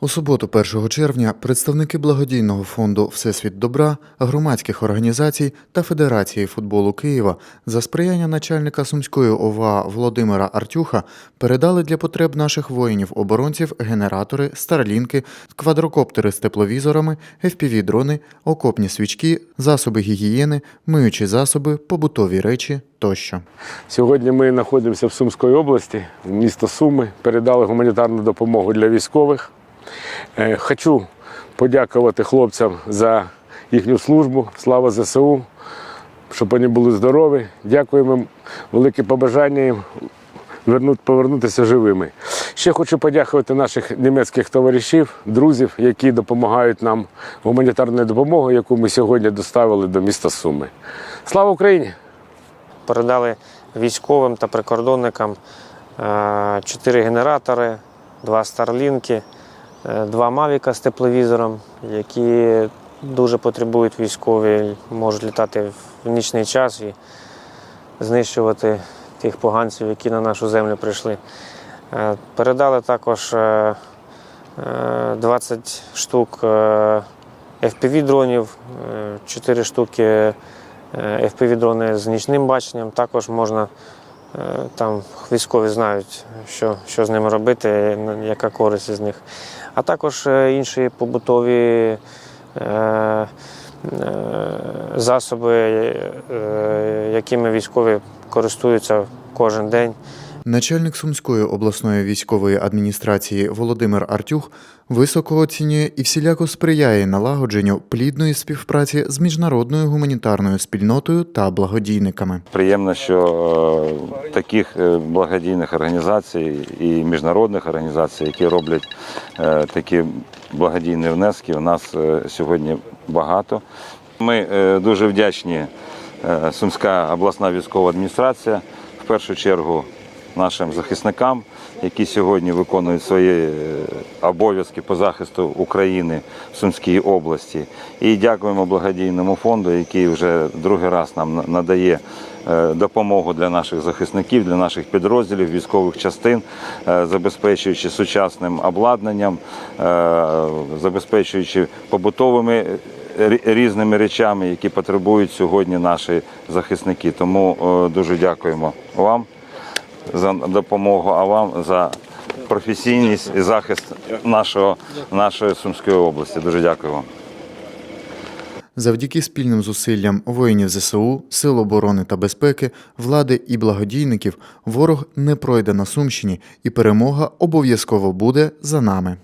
У суботу, 1 червня, представники благодійного фонду Всесвіт добра, громадських організацій та Федерації футболу Києва за сприяння начальника Сумської ОВА Володимира Артюха передали для потреб наших воїнів-оборонців генератори, старлінки, квадрокоптери з тепловізорами, FPV-дрони, окопні свічки, засоби гігієни, миючі засоби, побутові речі тощо. Сьогодні ми знаходимося в Сумській області, в місто Суми. Передали гуманітарну допомогу для військових. Е, Хочу подякувати хлопцям за їхню службу. Слава ЗСУ, щоб вони були здорові. Дякуємо їм, велике побажання їм повернутися живими. Ще хочу подякувати наших німецьких товаришів, друзів, які допомагають нам гуманітарною допомогою, яку ми сьогодні доставили до міста Суми. Слава Україні! передали військовим та прикордонникам е, чотири генератори, два старлінки, два мавіка з тепловізором, які дуже потребують військові, можуть літати в нічний час і знищувати тих поганців, які на нашу землю прийшли. Е, Передали також е, е, 20 штук FPV-дронів, 4 штуки е, FPV-дрони з нічним баченням. Також можна, е, там військові знають, що, що з ними робити, яка користь з них. А також е, інші побутові е, е, засоби, е, якими військові користуються кожен день. Начальник Сумської обласної військової адміністрації Володимир Артюх високо оцінює і всіляко сприяє налагодженню плідної співпраці з міжнародною гуманітарною спільнотою та благодійниками. Приємно, що е, таких е, благодійних організацій і міжнародних організацій, які роблять е, такі благодійні внески, у нас сьогодні багато. Ми дуже вдячні Сумська обласна військова адміністрація, в першу чергу нашим захисникам, які сьогодні виконують свої е, обов'язки по захисту України в Сумській області. І дякуємо благодійному фонду, який вже другий раз нам надає е, допомогу для наших захисників, для наших підрозділів, військових частин, е, забезпечуючи сучасним обладнанням, забезпечуючи побутовими різними речами, які потребують сьогодні наші захисники. Тому дуже дякуємо вам за допомогу, а вам за професійність і захист нашого, нашої Сумської області. Дуже дякую вам. Завдяки спільним зусиллям воїнів ЗСУ, Сил оборони та безпеки, влади і благодійників ворог не пройде на Сумщині, і перемога обов'язково буде за нами.